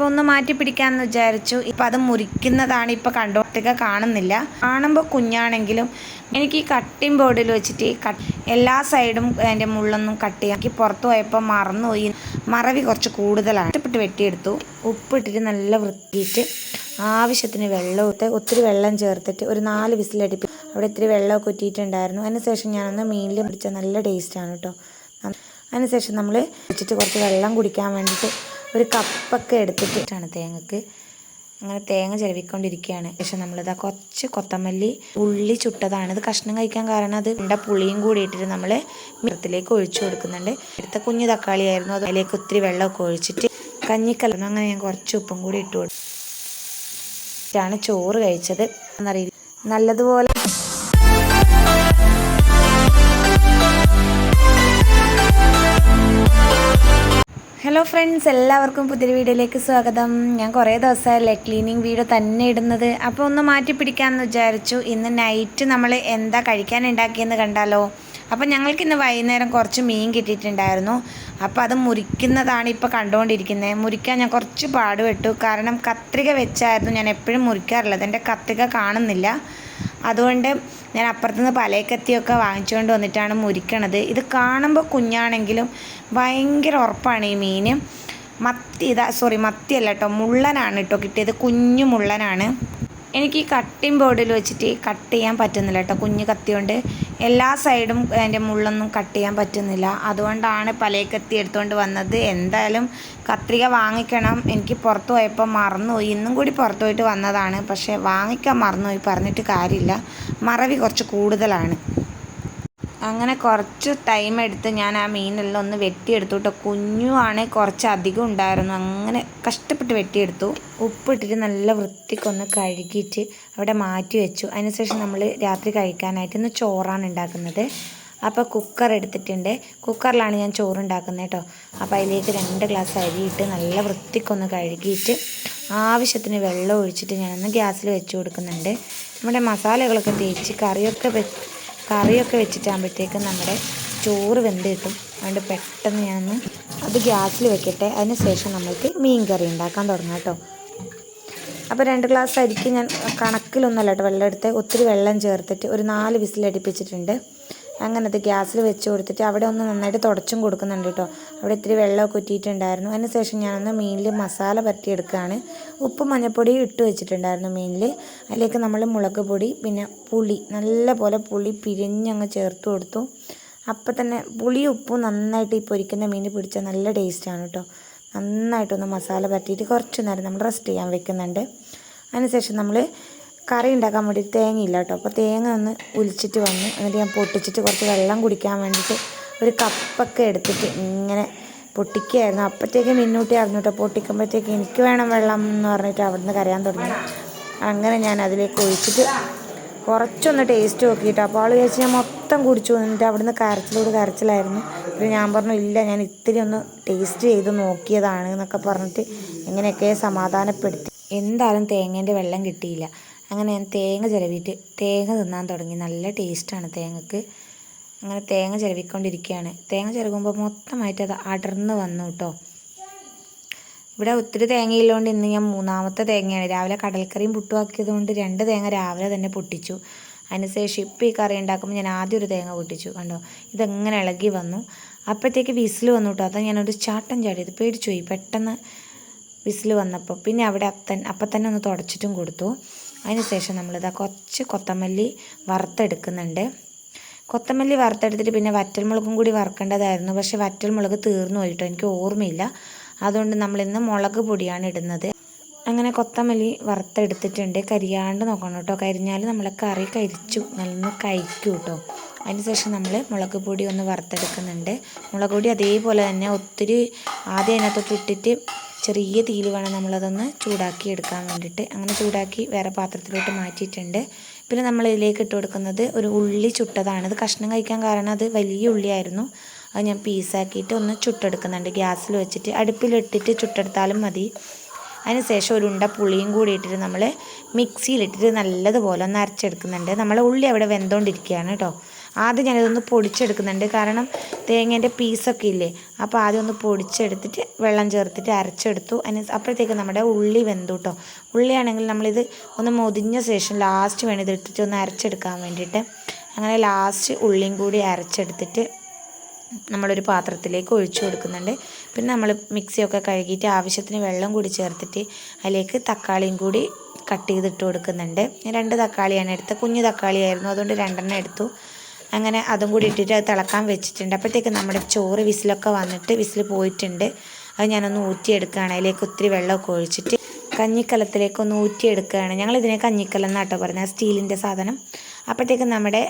അപ്പോൾ ഒന്ന് മാറ്റി പിടിക്കാമെന്ന് വിചാരിച്ചു. ഇപ്പം അത് മുറിക്കുന്നതാണ് ഇപ്പോൾ കണ്ടോട്ടൊക്കെ കാണുന്നില്ല. കാണുമ്പോൾ കുഞ്ഞാണെങ്കിലും എനിക്ക് ഈ കട്ടിംഗ് ബോർഡിൽ വെച്ചിട്ട് എല്ലാ സൈഡും അതിന്റെ മുള്ളൊന്നും കട്ട് ചെയ്യാക്കി പുറത്ത് പോയപ്പോൾ മറന്നുപോയി. മറവി കുറച്ച് കൂടുതലാണ്. ഇഷ്ടപ്പെട്ട് വെട്ടിയെടുത്തു. ഉപ്പിട്ടിട്ട് നല്ല വൃത്തിയിട്ട് ആവശ്യത്തിന് വെള്ളം ഇട്ട് ഒത്തിരി വെള്ളം ചേർത്തിട്ട് ഒരു നാല് വിസിലടിപ്പി അവിടെ ഇത്തിരി വെള്ളമൊക്കെ ഉറ്റിയിട്ടുണ്ടായിരുന്നു അതിനുശേഷം ഞാനൊന്ന് മീനിൽ പിടിച്ച നല്ല ടേസ്റ്റാണ് കേട്ടോ. അതിനുശേഷം നമ്മൾ വെച്ചിട്ട് കുറച്ച് വെള്ളം കുടിക്കാൻ വേണ്ടിയിട്ട് ഒരു കപ്പൊക്കെ എടുത്തിട്ടാണ് തേങ്ങക്ക്. അങ്ങനെ തേങ്ങ ചിലവിക്കൊണ്ടിരിക്കുകയാണ് പക്ഷെ നമ്മളിതാ കുറച്ച് കൊത്തമല്ലി ഉള്ളി ചുട്ടതാണ്. ഇത് കഷ്ണം കഴിക്കാൻ കാരണം അത് ഉണ്ട പുളിയും കൂടി ഇട്ടിട്ട് നമ്മൾ മിറത്തിലേക്ക് ഒഴിച്ചു കൊടുക്കുന്നുണ്ട്. എടുത്ത കുഞ്ഞു തക്കാളി ആയിരുന്നു അത് അതിലേക്ക് ഒത്തിരി വെള്ളമൊക്കെ ഒഴിച്ചിട്ട് കഞ്ഞിക്കലർന്നു അങ്ങനെ ഞാൻ കുറച്ച് ഉപ്പും കൂടി ഇട്ട് കൊടുത്തിട്ടാണ് ചോറ് കഴിച്ചത്. എന്നറിയില്ല. നല്ലതുപോലെ ഹലോ ഫ്രണ്ട്സ് എല്ലാവർക്കും പുതിയൊരു വീഡിയോയിലേക്ക് സ്വാഗതം. ഞാൻ കുറേ ദിവസമായല്ലേ ക്ലീനിങ് വീഡിയോ തന്നെ ഇടുന്നത്. അപ്പോൾ ഒന്ന് മാറ്റി പിടിക്കാമെന്ന് വിചാരിച്ചു. ഇന്ന് നൈറ്റ് നമ്മൾ എന്താ കഴിക്കാൻ ഉണ്ടാക്കിയെന്ന് കണ്ടാലോ? അപ്പോൾ ഞങ്ങൾക്ക് ഇന്ന് വൈകുന്നേരം കുറച്ച് മീൻ കിട്ടിയിട്ടുണ്ടായിരുന്നു. അപ്പോൾ അത് മുറിക്കുന്നതാണ് ഇപ്പോൾ കണ്ടുകൊണ്ടിരിക്കുന്നത്. മുറിക്കാൻ ഞാൻ കുറച്ച് പാടുപെട്ടു. കാരണം കത്രിക വെച്ചായിരുന്നു ഞാൻ എപ്പോഴും മുറിക്കാറുള്ളത്. എന്റെ കത്രിക കാണുന്നില്ല. അതുകൊണ്ട് ഞാൻ അപ്പുറത്തുനിന്ന് പലയക്കത്തിയൊക്കെ വാങ്ങിച്ചുകൊണ്ട് വന്നിട്ടാണ് മുരിക്കണത്. ഇത് കാണുമ്പോൾ കുഞ്ഞാണെങ്കിലും ഭയങ്കര ഉറപ്പാണ് ഈ മീൻ മത്തി ഇതാ സോറി മത്തിയല്ല കേട്ടോ മുള്ളനാണ് കേട്ടോ കിട്ടിയത്. കുഞ്ഞു മുള്ളനാണ്. എനിക്ക് ഈ കട്ടിംഗ് ബോർഡിൽ വെച്ചിട്ട് കട്ട് ചെയ്യാൻ പറ്റുന്നില്ല കേട്ടോ കുഞ്ഞ് കത്തി കൊണ്ട് എല്ലാ സൈഡും അതിന്റെ മുള്ളൊന്നും കട്ട് ചെയ്യാൻ പറ്റുന്നില്ല. അതുകൊണ്ടാണ് പലയക്കത്തി എടുത്തുകൊണ്ട് വന്നത്. എന്തായാലും കത്രിക വാങ്ങിക്കണം. എനിക്ക് പുറത്ത് പോയപ്പോൾ മറന്നുപോയി. ഇന്നും കൂടി പുറത്ത് പോയിട്ട് വന്നതാണ്. പക്ഷേ വാങ്ങിക്കാൻ മറന്നുപോയി പറഞ്ഞിട്ട് കാര്യമില്ല. മറവി കുറച്ച് കൂടുതലാണ്. അങ്ങനെ കുറച്ച് ടൈം എടുത്ത് ഞാൻ ആ മീനെല്ലാം ഒന്ന് വെട്ടിയെടുത്തു കേട്ടോ കുഞ്ഞുമാണ് കുറച്ച് അധികം ഉണ്ടായിരുന്നു. അങ്ങനെ കഷ്ടപ്പെട്ട് വെട്ടിയെടുത്തു. ഉപ്പിട്ടിട്ട് നല്ല വൃത്തിക്കൊന്ന് കഴുകിയിട്ട് അവിടെ മാറ്റി വെച്ചു. അതിനുശേഷം നമ്മൾ രാത്രി കഴിക്കാനായിട്ട് ഇന്ന് ചോറാണ് ഉണ്ടാക്കുന്നത്. അപ്പോൾ കുക്കർ എടുത്തിട്ടുണ്ട്. കുക്കറിലാണ് ഞാൻ ചോറ് ഉണ്ടാക്കുന്നത് കേട്ടോ അപ്പോൾ അതിലേക്ക് രണ്ട് ഗ്ലാസ് അരിയിട്ട് നല്ല വൃത്തിക്കൊന്ന് കഴുകിയിട്ട് ആവശ്യത്തിന് വെള്ളം ഒഴിച്ചിട്ട് ഞാനൊന്ന് ഗ്യാസിൽ വെച്ച് കൊടുക്കുന്നുണ്ട്. നമ്മുടെ മസാലകളൊക്കെ തേച്ച് കറിയൊക്കെ കറിയൊക്കെ വെച്ചിട്ടാകുമ്പോഴത്തേക്കും നമ്മുടെ ചോറ് വെന്ത് കിട്ടും. അതുകൊണ്ട് പെട്ടെന്ന് ഞാനൊന്ന് അത് ഗ്യാസിൽ വെക്കട്ടെ. അതിന് ശേഷം നമ്മൾക്ക് മീൻ കറി ഉണ്ടാക്കാൻ തുടങ്ങാം കേട്ടോ. അപ്പോൾ രണ്ട് ഗ്ലാസ് അരിക്ക് ഞാൻ കണക്കിലൊന്നുമല്ല കേട്ടോ വെള്ളം എടുത്ത്. ഒത്തിരി വെള്ളം ചേർത്തിട്ട് ഒരു നാല് വിസിലടിപ്പിച്ചിട്ടുണ്ട്. അങ്ങനെ അത് ഗ്യാസിൽ വെച്ച് കൊടുത്തിട്ട് അവിടെ ഒന്ന് നന്നായിട്ട് തുടച്ചും കൊടുക്കുന്നുണ്ട് കേട്ടോ. അവിടെ ഇത്തിരി വെള്ളമൊക്കെ ഉറ്റിയിട്ടുണ്ടായിരുന്നു അതിനുശേഷം ഞാനൊന്ന് മീനിൽ മസാല പരത്തിയെടുക്കുകയാണ്. ഉപ്പും മഞ്ഞൾപ്പൊടി ഇട്ട് വെച്ചിട്ടുണ്ടായിരുന്നു മീനിൽ. അതിലേക്ക് നമ്മൾ മുളക് പൊടി പിന്നെ പുളി നല്ല പോലെ പുളി പിരിഞ്ഞങ്ങ് ചേർത്ത് കൊടുത്തു. അപ്പം തന്നെ പുളി ഉപ്പും നന്നായിട്ട് ഈ പൊരിക്കുന്ന മീൻ പിടിച്ചാൽ നല്ല ടേസ്റ്റാണ് കേട്ടോ. നന്നായിട്ടൊന്ന് മസാല പറ്റിയിട്ട് കുറച്ച് നേരം നമ്മൾ റെസ്റ്റ് ചെയ്യാൻ വെക്കുന്നുണ്ട്. അതിനുശേഷം നമ്മൾ കറി ഉണ്ടാക്കാൻ വേണ്ടി തേങ്ങയില്ല കേട്ടോ അപ്പോൾ തേങ്ങ ഒന്ന് ഉലിച്ചിട്ട് വന്നു എന്നിട്ട് ഞാൻ പൊട്ടിച്ചിട്ട് കുറച്ച് വെള്ളം കുടിക്കാൻ വേണ്ടിയിട്ട് ഒരു കപ്പൊക്കെ എടുത്തിട്ട് ഇങ്ങനെ പൊട്ടിക്കുകയായിരുന്നു. അപ്പോഴത്തേക്ക് മിന്നൂട്ടി ആയിരുന്നു കേട്ടോ പൊട്ടിക്കുമ്പോഴത്തേക്ക് എനിക്ക് വേണം വെള്ളം എന്ന് പറഞ്ഞിട്ട് അവിടുന്ന് കരയാൻ തുടങ്ങി. അങ്ങനെ ഞാൻ അതിലേക്ക് ഒഴിച്ചിട്ട് കുറച്ചൊന്ന് ടേസ്റ്റ് നോക്കിയിട്ട്. അപ്പോൾ ആൾ വിചാരിച്ച് ഞാൻ മൊത്തം കുടിച്ചു എന്നിട്ട് അവിടുന്ന് കരച്ചിലോട് കരച്ചിലായിരുന്നു. പിന്നെ ഞാൻ പറഞ്ഞു ഇല്ല ഞാൻ ഇത്തിരി ഒന്ന് ടേസ്റ്റ് ചെയ്ത് നോക്കിയതാണ് എന്നൊക്കെ പറഞ്ഞിട്ട് എങ്ങനെയൊക്കെ സമാധാനപ്പെടുത്തി. എന്തായാലും തേങ്ങേന്റെ വെള്ളം കിട്ടിയില്ല. അങ്ങനെ ഞാൻ തേങ്ങ ചിരവിയിട്ട് തേങ്ങ തിന്നാൻ തുടങ്ങി. നല്ല ടേസ്റ്റാണ് തേങ്ങക്ക്. അങ്ങനെ തേങ്ങ ചിരവിക്കൊണ്ടിരിക്കുകയാണ്. തേങ്ങ ചിലകുമ്പോൾ മൊത്തമായിട്ട് അത് അടർന്ന് വന്നു കേട്ടോ. ഇവിടെ ഒത്തിരി തേങ്ങയില്ലോണ്ട് ഇന്ന് ഞാൻ മൂന്നാമത്തെ തേങ്ങയാണ്. രാവിലെ കടൽക്കറിയും പുട്ടുമാക്കിയത് കൊണ്ട് രണ്ട് തേങ്ങ രാവിലെ തന്നെ പൊട്ടിച്ചു. അതിനുശേഷം ഇപ്പം ഈ കറി ഉണ്ടാക്കുമ്പോൾ ഞാൻ ആദ്യം ഒരു തേങ്ങ പൊട്ടിച്ചു. കണ്ടോ? ഇതെങ്ങനെ ഇളകി വന്നു. അപ്പോഴത്തേക്ക് വിസിൽ വന്നു കേട്ടോ. അതാ ഞാനൊരു ചാട്ടം ചാടിയത്. പേടിച്ചു പോയി. പെട്ടെന്ന് വിസിൽ വന്നപ്പോൾ പിന്നെ അവിടെ അത്തൻ അപ്പം തന്നെ ഒന്ന് തുടച്ചിട്ടും കൊടുത്തു. അതിനുശേഷം നമ്മളിതാ കുറച്ച് കൊത്തമല്ലി വറുത്തെടുക്കുന്നുണ്ട്. കൊത്തമല്ലി വറുത്തെടുത്തിട്ട് പിന്നെ വറ്റൽമുളകും കൂടി വറുക്കേണ്ടതായിരുന്നു. പക്ഷേ വറ്റൽമുളക് തീർന്നു പോയിട്ടോ എനിക്ക് ഓർമ്മയില്ല. അതുകൊണ്ട് നമ്മളിന്ന് മുളക് പൊടിയാണ് ഇടുന്നത്. അങ്ങനെ കൊത്തമല്ലി വറുത്തെടുത്തിട്ടുണ്ട്. കരിയാണ്ട് നോക്കണം കേട്ടോ. കരിഞ്ഞാൽ നമ്മൾ കറി കരിച്ചു നല്ല കഴിക്കും കേട്ടോ. അതിനുശേഷം നമ്മൾ മുളക് പൊടി ഒന്ന് വറുത്തെടുക്കുന്നുണ്ട്. മുളക് പൊടി അതേപോലെ തന്നെ ഒത്തിരി ആദ്യം അതിനകത്തോട്ട് ഇട്ടിട്ട് ചെറിയ തീയിൽ വേണം നമ്മളതൊന്ന് ചൂടാക്കി എടുക്കാൻ വേണ്ടിയിട്ട്. അങ്ങനെ ചൂടാക്കി വേറെ പാത്രത്തിലോട്ട് മാറ്റിയിട്ടുണ്ട്. പിന്നെ നമ്മൾ ഇതിലേക്ക് ഇട്ട് കൊടുക്കുന്നത് ഒരു ഉള്ളി ചുട്ടതാണ്. ഇത് കഷ്ണം കഴിക്കാൻ കാരണം അത് വലിയ ഉള്ളിയായിരുന്നു. അത് ഞാൻ പീസാക്കിയിട്ട് ഒന്ന് ചുട്ടെടുക്കുന്നുണ്ട്. ഗ്യാസിൽ വെച്ചിട്ട് അടുപ്പിലിട്ടിട്ട് ചുട്ടെടുത്താലും മതി. അതിനുശേഷം ഒരു ഉണ്ട പുളിയും കൂടി ഇട്ടിട്ട് നമ്മൾ മിക്സിയിലിട്ടിട്ട് നല്ലതുപോലെ ഒന്ന് അരച്ചെടുക്കുന്നുണ്ട്. നമ്മൾ ഉള്ളി അവിടെ വെന്തോണ്ടിരിക്കുകയാണ് കേട്ടോ. ആദ്യം ഞാനിതൊന്ന് പൊടിച്ചെടുക്കുന്നുണ്ട്. കാരണം തേങ്ങേന്റെ പീസൊക്കെ ഇല്ലേ? അപ്പോൾ ആദ്യം ഒന്ന് പൊടിച്ചെടുത്തിട്ട് വെള്ളം ചേർത്തിട്ട് അരച്ചെടുത്തു. അതിന് അപ്പോഴത്തേക്ക് നമ്മുടെ ഉള്ളി വെന്തു കേട്ടോ ഉള്ളിയാണെങ്കിൽ നമ്മളിത് ഒന്ന് മൊതിഞ്ഞ ശേഷം ലാസ്റ്റ് വേണം ഇതെടുത്തിട്ട് ഒന്ന് അരച്ചെടുക്കാൻ വേണ്ടിയിട്ട്. അങ്ങനെ ലാസ്റ്റ് ഉള്ളിയും കൂടി അരച്ചെടുത്തിട്ട് നമ്മളൊരു പാത്രത്തിലേക്ക് ഒഴിച്ചു കൊടുക്കുന്നുണ്ട്. പിന്നെ നമ്മൾ മിക്സിയൊക്കെ കഴുകിയിട്ട് ആവശ്യത്തിന് വെള്ളം കൂടി ചേർത്തിട്ട് അതിലേക്ക് തക്കാളിയും കൂടി കട്ട് ചെയ്തിട്ട് കൊടുക്കുന്നുണ്ട്. രണ്ട് തക്കാളിയാണ് എടുത്തത്. കുഞ്ഞു തക്കാളിയായിരുന്നു. അതുകൊണ്ട് രണ്ടെണ്ണം എടുത്തു. അങ്ങനെ അതും കൂടി ഇട്ടിട്ട് തിളക്കാൻ വെച്ചിട്ടുണ്ട്. അപ്പോഴത്തേക്ക് നമ്മുടെ ചോറ് വിസിലൊക്കെ വന്നിട്ട് വിസിൽ പോയിട്ടുണ്ട്. അത് ഞാനൊന്ന് ഊറ്റിയെടുക്കുകയാണ്. അതിലേക്ക് ഒത്തിരി വെള്ളമൊക്കെ ഒഴിച്ചിട്ട് കഞ്ഞിക്കലത്തിലേക്ക് ഒന്ന് ഊറ്റിയെടുക്കുകയാണ്. ഞങ്ങൾ ഇതിനെ കഞ്ഞിക്കലം എന്നാട്ടോ പറഞ്ഞത്. സ്റ്റീലിന്റെ സാധനം. അപ്പോഴത്തേക്ക് നമ്മുടെ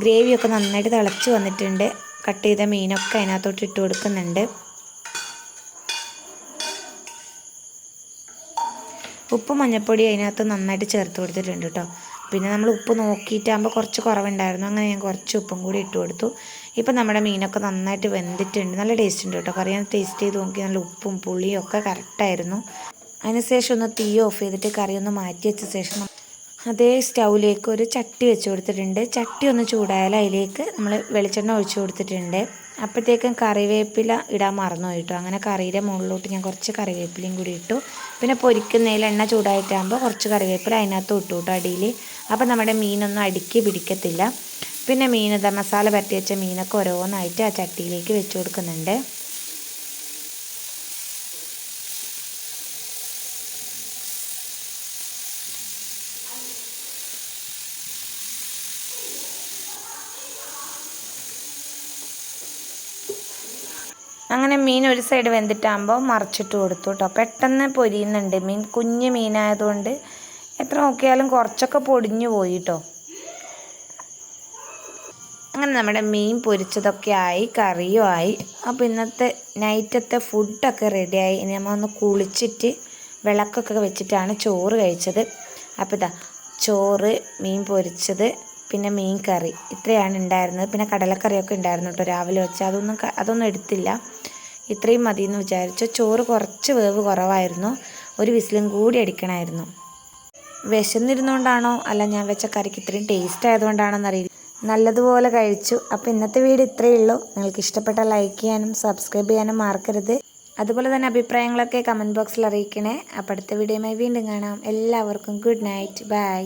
ഗ്രേവിയൊക്കെ നന്നായിട്ട് തിളച്ച് വന്നിട്ടുണ്ട്. കട്ട് ചെയ്ത മീനൊക്കെ അതിനകത്തോട്ട് ഇട്ട് കൊടുക്കുന്നുണ്ട്. ഉപ്പ് മഞ്ഞൾപ്പൊടി അതിനകത്ത് നന്നായിട്ട് ചേർത്ത് കൊടുത്തിട്ടുണ്ട് കേട്ടോ. പിന്നെ നമ്മൾ ഉപ്പ് നോക്കിയിട്ടാകുമ്പോൾ കുറച്ച് കുറവുണ്ടായിരുന്നു. അങ്ങനെ ഞാൻ കുറച്ച് ഉപ്പും കൂടി ഇട്ട് കൊടുത്തു. ഇപ്പം നമ്മുടെ മീനൊക്കെ നന്നായിട്ട് വെന്തിട്ടുണ്ട്. നല്ല ടേസ്റ്റ് ഉണ്ട് കേട്ടോ. കറി ഞാൻ ടേസ്റ്റ് ചെയ്ത് നോക്കി നല്ല ഉപ്പും പുളിയും ഒക്കെ കറക്റ്റായിരുന്നു അതിനുശേഷം ഒന്ന് തീ ഓഫ് ചെയ്തിട്ട് കറി ഒന്ന് മാറ്റി വെച്ച ശേഷം അതേ സ്റ്റൗവിലേക്ക് ഒരു ചട്ടി വെച്ച് കൊടുത്തിട്ടുണ്ട്. ചട്ടി ഒന്ന് ചൂടായാൽ അതിലേക്ക് നമ്മൾ വെളിച്ചെണ്ണ ഒഴിച്ചു കൊടുത്തിട്ടുണ്ട്. അപ്പോഴത്തേക്കും കറിവേപ്പില ഇടാൻ മറന്നു കേട്ടോ അങ്ങനെ കറിയുടെ മുകളിലോട്ട് ഞാൻ കുറച്ച് കറിവേപ്പിലയും കൂടി ഇട്ടു. പിന്നെ പൊരിക്കുന്നതിൽ എണ്ണ ചൂടായിട്ടാകുമ്പോൾ കുറച്ച് കറിവേപ്പില അതിനകത്ത് ഇട്ടു കേട്ടോ അടിയിൽ. അപ്പോൾ നമ്മുടെ മീനൊന്നും അടുക്കി പിടിക്കത്തില്ല. പിന്നെ മീൻ മസാല പരട്ടി വെച്ച മീനൊക്കെ ഓരോന്നായിട്ട് ആ ചട്ടിയിലേക്ക് വെച്ച് കൊടുക്കുന്നുണ്ട്. അങ്ങനെ മീൻ ഒരു സൈഡ് വെന്തിട്ടാകുമ്പോൾ മറിച്ചിട്ട് കൊടുത്തു കേട്ടോ പെട്ടെന്ന് പൊരിയുന്നുണ്ട് മീൻ. കുഞ്ഞ് മീനായതുകൊണ്ട് എത്ര നോക്കിയാലും കുറച്ചൊക്കെ പൊടിഞ്ഞു പോയി കേട്ടോ അങ്ങനെ നമ്മുടെ മീൻ പൊരിച്ചതൊക്കെ ആയി കറിയും ആയി. അപ്പോൾ ഇന്നത്തെ നൈറ്റത്തെ ഫുഡൊക്കെ റെഡിയായി ഇനി നമ്മൾ ഒന്ന് കുളിച്ചിട്ട് വിളക്കൊക്കെ വെച്ചിട്ടാണ് ചോറ് കഴിച്ചത്. അപ്പോൾ ഇതാ ചോറ് മീൻ പൊരിച്ചത് പിന്നെ മീൻ കറി. ഇത്രയാണ് ഉണ്ടായിരുന്നത്. പിന്നെ കടലക്കറിയൊക്കെ ഉണ്ടായിരുന്നു കേട്ടോ രാവിലെ വെച്ച്. അതൊന്നും അതൊന്നും എടുത്തില്ല. ഇത്രയും മതി എന്ന് വിചാരിച്ചു. ചോറ് കുറച്ച് വേവ് കുറവായിരുന്നു. ഒരു വിസിലും കൂടി അടിക്കണമായിരുന്നു. വിശന്നിരുന്നുകൊണ്ടാണോ അല്ല ഞാൻ വെച്ച കറിക്ക് ഇത്രയും ടേസ്റ്റ് ആയതുകൊണ്ടാണോ എന്നറിയില്ല നല്ലതുപോലെ കഴിച്ചു. അപ്പോൾ ഇന്നത്തെ വീഡിയോ ഇത്രയേ ഉള്ളൂ. നിങ്ങൾക്ക് ഇഷ്ടപ്പെട്ട ലൈക്ക് ചെയ്യാനും സബ്സ്ക്രൈബ് ചെയ്യാനും മറക്കരുത്. അതുപോലെ തന്നെ അഭിപ്രായങ്ങളൊക്കെ കമന്റ് ബോക്സിൽ അറിയിക്കണേ. അപ്പോൾ അടുത്ത വീഡിയോയുമായി വീണ്ടും കാണാം. എല്ലാവർക്കും ഗുഡ് നൈറ്റ് ബൈ